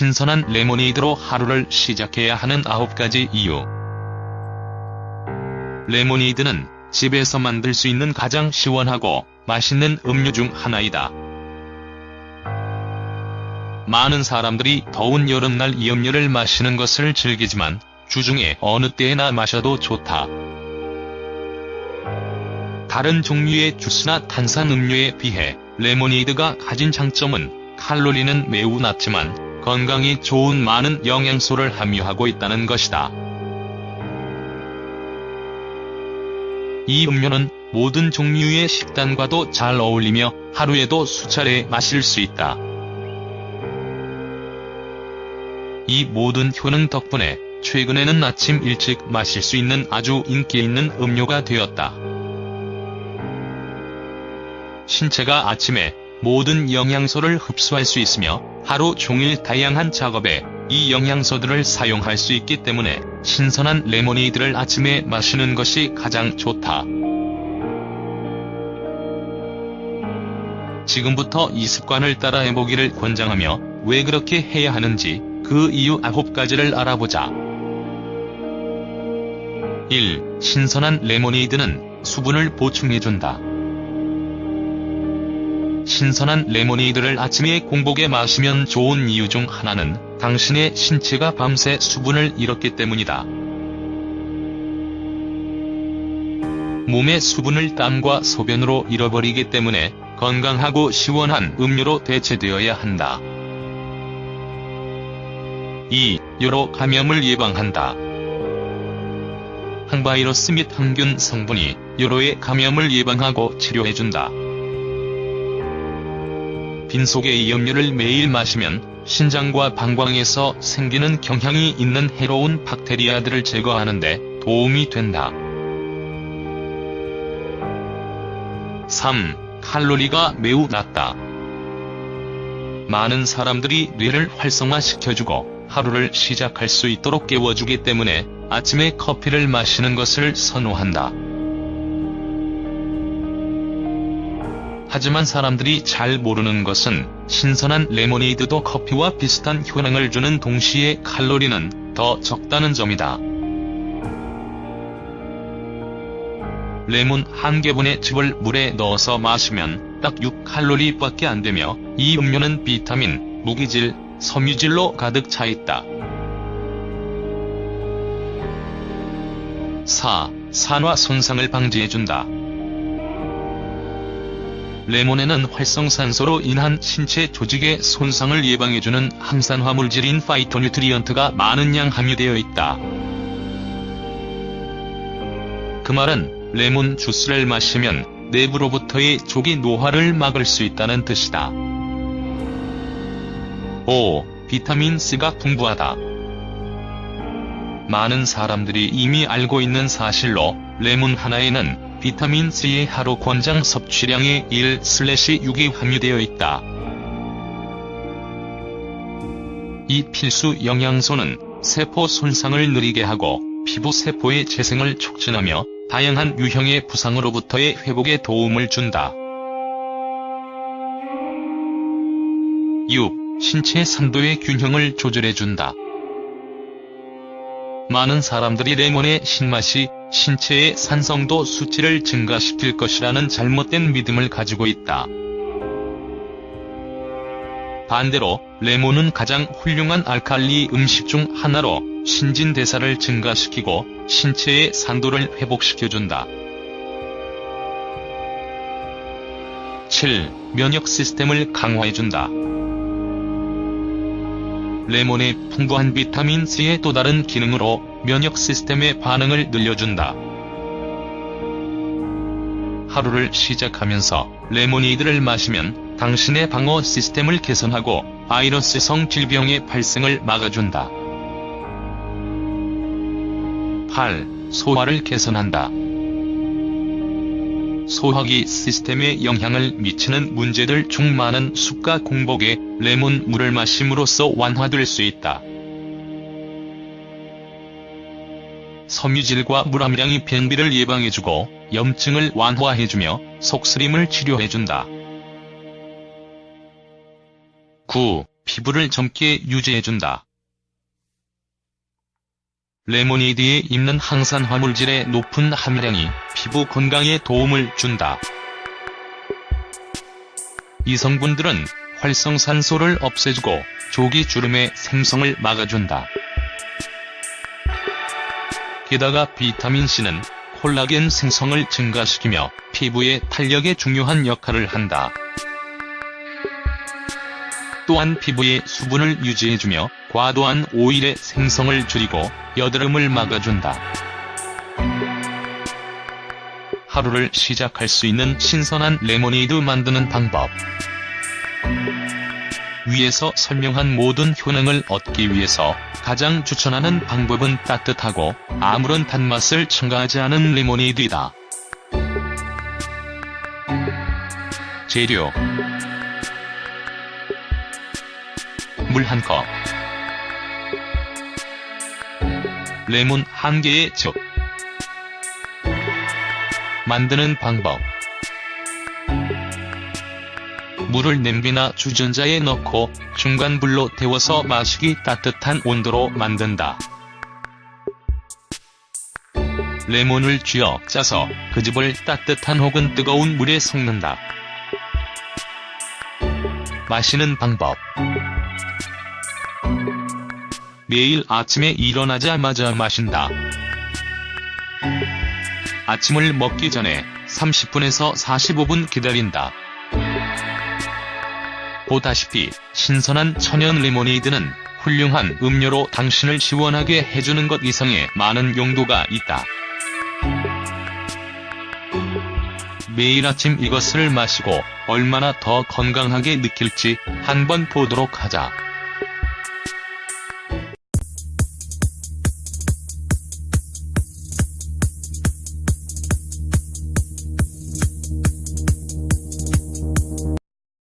신선한 레모네이드로 하루를 시작해야 하는 9가지 이유. 레모네이드는 집에서 만들 수 있는 가장 시원하고 맛있는 음료 중 하나이다. 많은 사람들이 더운 여름날 이 음료를 마시는 것을 즐기지만 주중에 어느 때에나 마셔도 좋다. 다른 종류의 주스나 탄산 음료에 비해 레모네이드가 가진 장점은 칼로리는 매우 낮지만 건강에 좋은 많은 영양소를 함유하고 있다는 것이다. 이 음료는 모든 종류의 식단과도 잘 어울리며 하루에도 수차례 마실 수 있다. 이 모든 효능 덕분에 최근에는 아침 일찍 마실 수 있는 아주 인기 있는 음료가 되었다. 신체가 아침에 모든 영양소를 흡수할 수 있으며 하루 종일 다양한 작업에 이 영양소들을 사용할 수 있기 때문에 신선한 레모네이드를 아침에 마시는 것이 가장 좋다. 지금부터 이 습관을 따라 해보기를 권장하며 왜 그렇게 해야 하는지 그 이유 9가지를 알아보자. 1. 신선한 레모네이드는 수분을 보충해준다. 신선한 레모네이드를 아침에 공복에 마시면 좋은 이유 중 하나는 당신의 신체가 밤새 수분을 잃었기 때문이다. 몸의 수분을 땀과 소변으로 잃어버리기 때문에 건강하고 시원한 음료로 대체되어야 한다. 2. 여러 감염을 예방한다. 항바이러스 및 항균 성분이 여로의 감염을 예방하고 치료해준다. 빈속에 이 음료를 매일 마시면 신장과 방광에서 생기는 경향이 있는 해로운 박테리아들을 제거하는데 도움이 된다. 3. 칼로리가 매우 낮다. 많은 사람들이 뇌를 활성화시켜주고 하루를 시작할 수 있도록 깨워주기 때문에 아침에 커피를 마시는 것을 선호한다. 하지만 사람들이 잘 모르는 것은 신선한 레모네이드도 커피와 비슷한 효능을 주는 동시에 칼로리는 더 적다는 점이다. 레몬 한 개분의 즙을 물에 넣어서 마시면 딱 6칼로리 밖에 안 되며 이 음료는 비타민, 무기질, 섬유질로 가득 차 있다. 4. 산화 손상을 방지해준다. 레몬에는 활성산소로 인한 신체 조직의 손상을 예방해주는 항산 화 물질인 파이토뉴트리언트가 많은 양 함유되어 있다. 그 말은 레몬 주스를 마시면 내부로부터의 조기 노화를 막을 수 있다는 뜻이다. 5. 비타민C가 풍부하다. 많은 사람들이 이미 알고 있는 사실로 레몬 하나에는 비타민C의 하루 권장 섭취량의 1/6이 함유되어 있다. 이 필수 영양소는 세포 손상을 느리게 하고 피부 세포의 재생을 촉진하며 다양한 유형의 부상으로부터의 회복에 도움을 준다. 6. 신체 산도의 균형을 조절해준다. 많은 사람들이 레몬의 신맛이 신체의 산성도 수치를 증가시킬 것이라는 잘못된 믿음을 가지고 있다. 반대로 레몬은 가장 훌륭한 알칼리 음식 중 하나로 신진대사를 증가시키고 신체의 산도를 회복시켜준다. 7. 면역 시스템을 강화해준다. 레몬의 풍부한 비타민C의 또 다른 기능으로 면역 시스템의 반응을 늘려준다. 하루를 시작하면서 레모네이드를 마시면 당신의 방어 시스템을 개선하고 바이러스성 질병의 발생을 막아준다. 8. 소화를 개선한다. 소화기 시스템에 영향을 미치는 문제들 중 많은 숲과 공복에 레몬 물을 마심으로써 완화될 수 있다. 섬유질과 물함량이 변비를 예방해주고 염증을 완화해주며 속쓰림을 치료해준다. 9. 피부를 젊게 유지해준다. 레모네이드에 있는 항산 화 물질의 높은 함량이 피부 건강에 도움을 준다. 이 성분들은 활성산소를 없애주고 조기 주름의 생성을 막아준다. 게다가 비타민C는 콜라겐 생성을 증가시키며 피부의 탄력에 중요한 역할을 한다. 또한 피부의 수분을 유지해주며 과도한 오일의 생성을 줄이고 여드름을 막아준다. 하루를 시작할 수 있는 신선한 레모네이드 만드는 방법. 위에서 설명한 모든 효능을 얻기 위해서 가장 추천하는 방법은 따뜻하고 아무런 단맛을 첨가하지 않은 레모네이드이다. 재료 물 한 컵 레몬 한 개의 즙 만드는 방법 물을 냄비나 주전자에 넣고 중간 불로 데워서 마시기 따뜻한 온도로 만든다. 레몬을 쥐어 짜서 그 즙을 따뜻한 혹은 뜨거운 물에 섞는다. 마시는 방법 매일 아침에 일어나자마자 마신다. 아침을 먹기 전에 30분에서 45분 기다린다. 보다시피 신선한 천연 레모네이드는 훌륭한 음료로 당신을 시원하게 해주는 것 이상의 많은 용도가 있다. 매일 아침 이것을 마시고 얼마나 더 건강하게 느낄지 한번 보도록 하자.